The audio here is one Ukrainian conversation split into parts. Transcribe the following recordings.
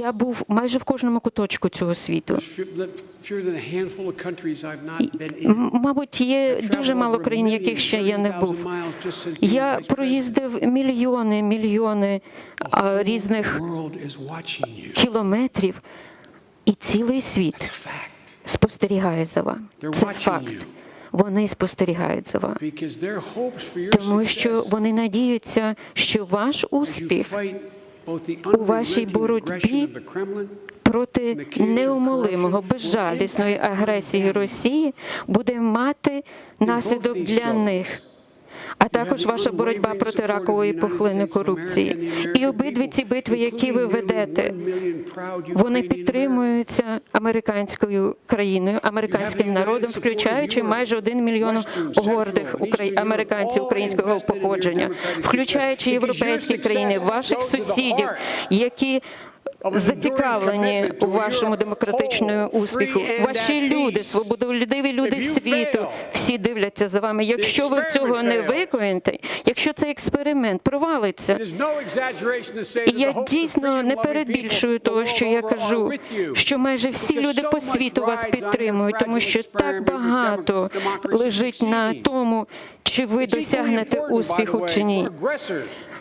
Я був майже в кожному куточку цього світу. Мабуть, є дуже мало країн, яких ще я не був. Я проїздив мільйони, мільйони різних кілометрів, і цілий світ спостерігає за вами. Це факт. Вони спостерігають за вами, тому що вони надіються, що ваш успіх у вашій боротьбі проти неумолимого безжалісної агресії Росії буде мати наслідок для них. А також ваша боротьба проти ракової пухлини корупції. І обидві ці битви, які ви ведете, вони підтримуються американською країною, американським народом, включаючи майже один мільйон гордих американців українського походження, включаючи європейські країни, ваших сусідів, які зацікавлені у вашому демократичному успіху. Ваші люди, свободолюбиві люди світу, всі дивляться за вами. Якщо ви цього не виконаєте, якщо цей експеримент провалиться, і я дійсно не перебільшую того, що я кажу, що майже всі люди по світу вас підтримують, тому що так багато лежить на тому, чи ви досягнете успіху чи ні.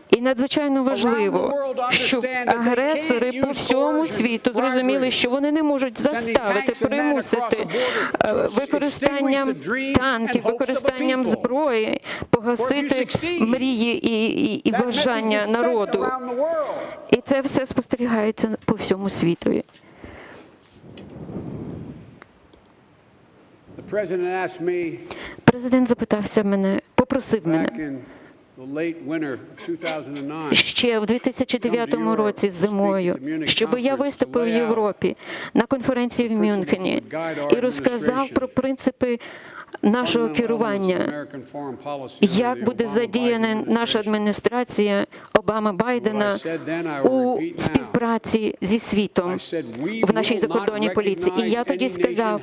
І надзвичайно важливо, щоб агресори по всьому світу зрозуміли, що вони не можуть заставити, примусити е, використанням танків, використанням зброї погасити мрії і, і, і бажання народу. І це все спостерігається по всьому світу. Президент запитався мене, попросив мене in the late winter of 2009 ще в 2009 році зимою, щоб я виступив в Європі на конференції в Мюнхені і розказав про принципи нашого керування, як буде задіяна наша адміністрація Обама Байдена у співпраці зі світом в нашій закордонній поліції. І я тоді сказав,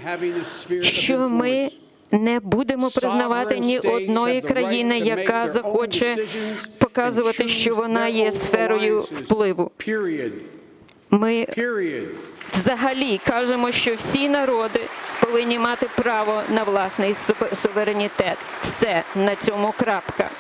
що ми не будемо признавати ні одної країни, яка захоче показувати, що вона є сферою впливу. Ми взагалі кажемо, що всі народи повинні мати право на власний суверенітет. Все на цьому крапка.